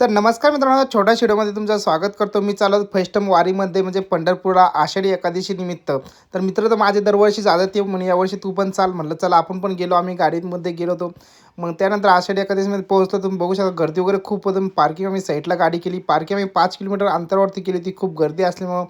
तर नमस्कार मित्रांनो छोट्या व्हिडिओमध्ये तुमचं स्वागत करतो. मी चालत फैष्टम वारीमध्ये म्हणजे पंढरपूरला आषाढी एकादशी निमित्त. तर मित्र तर माझे दरवर्षी जातात ते म्हणे यावर्षी तू पण चाल. म्हटलं चला आपण पण गेलो. आम्ही गाडीमध्ये गेलो होतो. मग त्यानंतर आषाढी एकादशीमध्ये पोहोचलो तुम्ही बघू शकता गर्दी वगैरे खूप होतं. पार्किंग आम्ही साईडला गाडी केली. पार्किंग आम्ही पाच किलोमीटर अंतरावरती केली. ती खूप गर्दी असल्यामुळं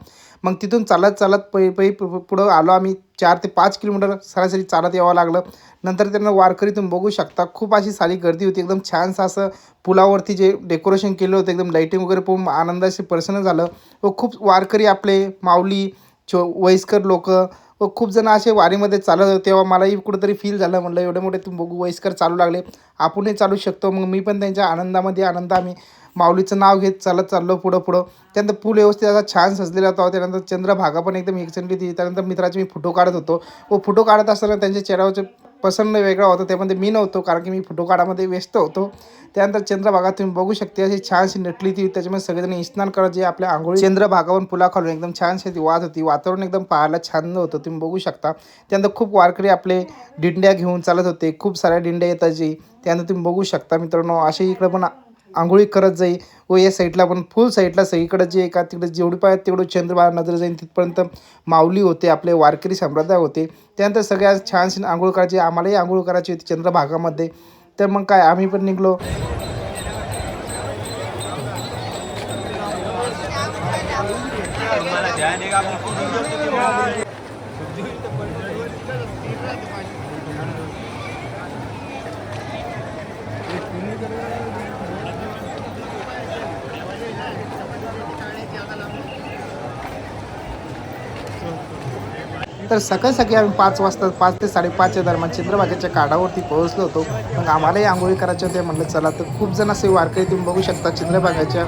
मग तिथून चालत चालत पै पै पुढं आलो आम्ही. चार ते पाच किलोमीटर सरासरी चालत यावं लागलं. नंतर त्यांना वारकरी तुम्ही बघू शकता. खूप अशी सारी गर्दी होती. एकदम छानसं असं पुलावरती जे डेकोरेशन केलं होतं एकदम लाईटिंग वगैरे पाहून आनंदाशी प्रसन्न झालं. व खूप वारकरी आपले माऊली छो वयस्कर लोक व खूप जण असे वारीमध्ये चालत होते. तेव्हा मलाही कुठंतरी फील झालं. म्हटलं एवढे मोठे तुम्ही बघू वयस्कर चालू लागले. आपणही चालू शकतो. मग मी पण त्यांच्या आनंदामध्ये आनंद आम्ही माऊलीचं नाव घेत चालत चाललो पुढं पुढं. त्यानंतर पूल व्यवस्थित असा छान सजलेला होता. त्यानंतर चंद्रभागा पण एकदम एकचंडली होती. त्यानंतर मित्राचे मी फोटो काढत होतो. व फोटो काढत असताना त्यांच्या चेहऱ्यावरचे प्रसन्न वेगळा होता त्यामध्ये मी नव्हतो कारण की मी फोटो काढामध्ये व्यस्त होतो. त्यानंतर चंद्रभागा तुम्ही बघू शकते अशी छानशी नटली ती त्याच्यामध्ये सगळेजण स्नान करत जे आपल्या आंघोळी चंद्रभागावरून पुला खालून एकदम छानशी ती वाद होती वातावरण एकदम पाहायला छान होतं तुम्ही बघू शकता. त्यानंतर खूप वारकरी आपले दिंड्या घेऊन चालत होते खूप साऱ्या दिंड्या येतात जी त्यानंतर तुम्ही बघू शकता मित्रांनो असे इकडं पण आंघोळी करत जाई व या साईडला पण फुल साईडला सगळीकडे जे एका तिकडे जेवढी पाहिजे तेवढं चंद्रभागा नजर जाईल तिथपर्यंत माऊली होते आपले वारकरी संप्रदाय होते. त्यानंतर सगळ्या छानशी आंघोळ करायची आम्हालाही आंघोळ करायची होती चंद्रभागामध्ये. तर मग काय आम्ही पण निघलो. तर सकाळ सकाळी आम्ही पाच वाजता पाच ते साडेपाचच्या दरम्यान चंद्रभागेच्या काढावरती पोहोचलो होतो. मग आम्हालाही आंघोळी करायच्या होत्या म्हटलं चला तर खूप जण असे वारकरी तुम्ही बघू शकता. चंद्रभागाच्या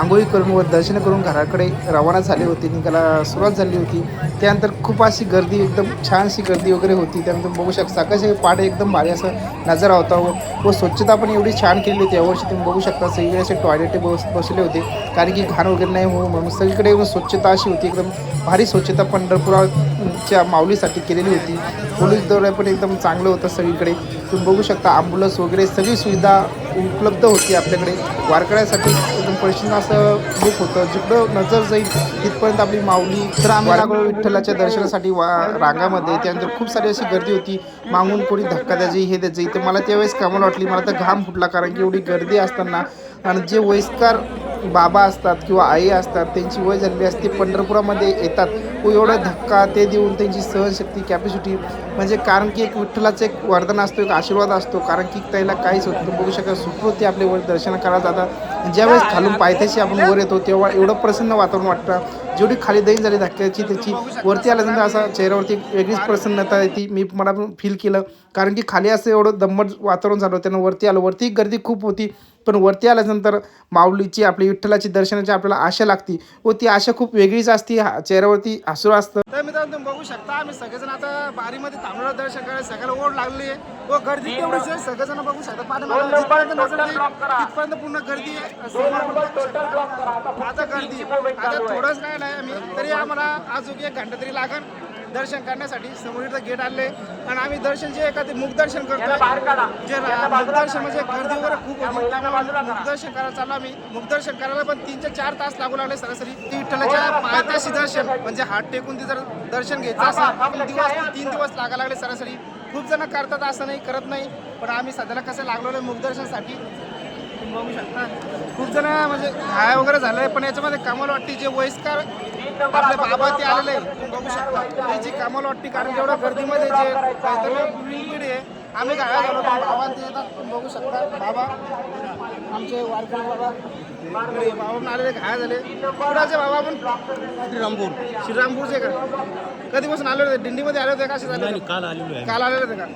आंघोळी करून व दर्शन करून घराकडे रवाना झाली होती. निघायला सुरुवात झाली होती. त्यानंतर खूप अशी गर्दी एकदम छानशी गर्दी वगैरे होती. त्यानंतर बघू शकता सकाळचे सकाळी पाठ एकदम भारी असं नजारा होता व व स्वच्छता पण एवढी छान केली होती. यावर्षी तुम्ही बघू शकता सगळे असे टॉयलेट बस बसले होते. कारण की घाण वगैरे नाही हो म्हणून सगळीकडे स्वच्छता अशी होती. एकदम भारी स्वच्छता पंढरपुराच्या माऊलीसाठी केलेली होती. पोलीस दौरा पण एकदम चांगलं होतं सगळीकडे. तुम्ही बघू शकता ॲम्ब्युलन्स वगैरे सगळी सुविधा उपलब्ध होती आपल्याकडे. वारकऱ्यासाठी एकदम प्रश्न असं बुक होतं. जिकडं नजर जाईल तिथपर्यंत आपली माऊली तर आम्ही विठ्ठलाच्या दर्शनासाठी वा रांगामध्ये. त्यानंतर खूप सारी अशी गर्दी होती. मागून कोणी धक्का द्यायची हे द्यायची. तर मला त्यावेळेस कमाल वाटली. मला तर घाम फुटला कारण की एवढी गर्दी असताना. आणि जे वयस्कर बाबा असतात किंवा आई असतात त्यांची वय झालेली असते पंढरपुरामध्ये येतात. व एवढा धक्का ते देऊन त्यांची सहनशक्ती कॅपॅसिटी म्हणजे कारण की एक विठ्ठलाचं एक वरदान असतो एक आशीर्वाद असतो. कारण की त्याला काहीच होत नाही. बघू शकता सुखवृत्ती आपले वर दर्शन करायला जातात. ज्यावेळेस खालून पायथ्याशी आपण वर येतो तेव्हा एवढं प्रसन्न वातावरण वाटतं. जेवढी खाली दैन झाली धक्क्याची त्याची वरती आल्यानंतर असा चेहऱ्यावरती वेगळीच प्रसन्नता येते. मी मला पण फील केलं. कारण की खाली असं एवढं दम्मट वातावरण झालं त्यानं वरती आलं. वरती गर्दी खूप होती. पण वरती आल्यानंतर माऊलीची आपली विठ्ठलाची दर्शनाची आपल्याला आशा लागती व ती आशा खूप वेगळीच असती चेहऱ्यावरती हसू असतं. तर मित्रांनो तुम्ही बघू शकता आम्ही सगळेजण आता बारीमध्ये थांबलो दर्शन करायला सगळ्याला ओढ लागली आहे. व गर्दी तेवढीच आहे सगळेजण बघू शकता. तिथपर्यंत पूर्ण गर्दी आहे. शकता. आता गर्दी आता थोडंच राहिलं आहे आम्ही तरी आम्हाला अजून एक घंटा तरी लागन. दर्शन करण्यासाठी समोर इथं गेट आले आणि आम्ही दर्शन जे आहे ते मुखदर्शन करतो जे मुखदर्शन म्हणजे गर्दी वगैरे खूप होती. त्यामुळे मुखदर्शन करायला चाललो आम्ही. मुखदर्शन करायला पण तीन ते चार तास लागू लागले सरासरी. ती विठ्ठलाच्या पायथ्याशी दर्शन म्हणजे हात टेकून ती जर दर्शन घ्यायचं तीन दिवस तीन दिवस लागा लागले सरासरी. खूप जण करतात असं नाही करत नाही. पण आम्ही सध्याला कसं लागलो आहे मुखदर्शनसाठी बघू शकता. खूप जण म्हणजे घाय वगैरे झालंय पण याच्यामध्ये कमाल वाटते जे वयस्कर आपले बाबा ते आलेले बघू शकता त्याची कमाल वाटते कारण जेवढ्या गर्दीमध्ये जे पिढी आहे आम्ही घाया झालो बाबा ते येतात बघू शकता. बाबा आमचे वारकरी बाबा बाबा आलेले घाया झाले. कुणाचे बाबा आपण? श्रीरामपूर. श्रीरामपूरचे का? कधीपासून आले होते? दिंडीमध्ये आले होते का काल आलेले होते का?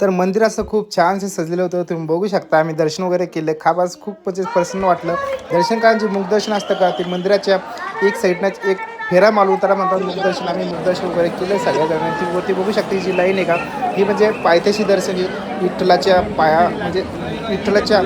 तर मंदिर असं खूप छानसे सजलेलं होतं. तुम्ही बघू शकता. आम्ही दर्शन वगैरे केले. खास खूप म्हणजे प्रसन्न वाटलं. दर्शन कारण जे मुखदर्शन असतं का? ते मंदिराच्या एक साईडनं एक फेरा मालून त्याला म्हणतात. मुखदर्शन आम्ही मुखदर्शन वगैरे केलं सगळ्या जणांची वरती बघू शकते. जी लाईन आहे का? ही म्हणजे पायथ्याशी दर्शन विठ्ठलाच्या पाया म्हणजे विठ्ठलाच्या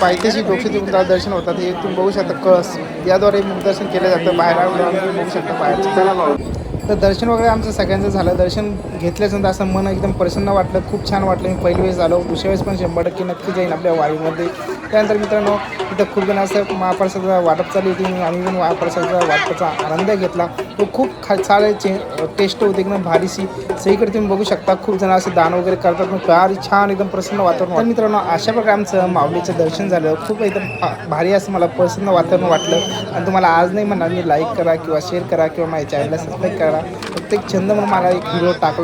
पायथ्याशी डोक्षी देऊन दर्शन होतात. हे तुम्ही बघू शकता. कळस. याद्वारे मुखदर्शन केलं जातं. बाहेर तुम्ही बघू शकता बाहेरचं. तर दर्शन वगैरे आमचं सगळ्यांचं झालं. दर्शन घेतल्यानंतर असं मन एकदम प्रसन्न वाटलं. खूप छान वाटलं. मी पहिली वेळेस आलो. दुसऱ्या वेळेस पण शंभर टक्के नक्की जाईन आपल्या वारीमध्ये. त्यानंतर मित्रांनो इथं खूप जण असं महाप्रसादाचं वाटप चालू होती आम्ही पण महाप्रसादाचा वाटपाचा आनंद घेतला. तो खूप खा सारे चे टेस्ट होते एकदम भारीशी. सगळीकडे तुम्ही बघू शकता खूप जण असे दान वगैरे करतात. पण फार छान एकदम प्रसन्न वातावरण तर मित्रांनो अशा प्रकारे आमचं माऊलीचं दर्शन झालं. खूप एकदम भा- भारी असं मला प्रसन्न वातावरण वाटलं. आणि तुम्हाला आज नाही म्हणणार मी लाईक करा किंवा शेअर करा किंवा माझ्या चॅनलला सबस्क्राईब करा. प्रत्येक छंद म्हणून मला एक व्हिडिओ टाकला.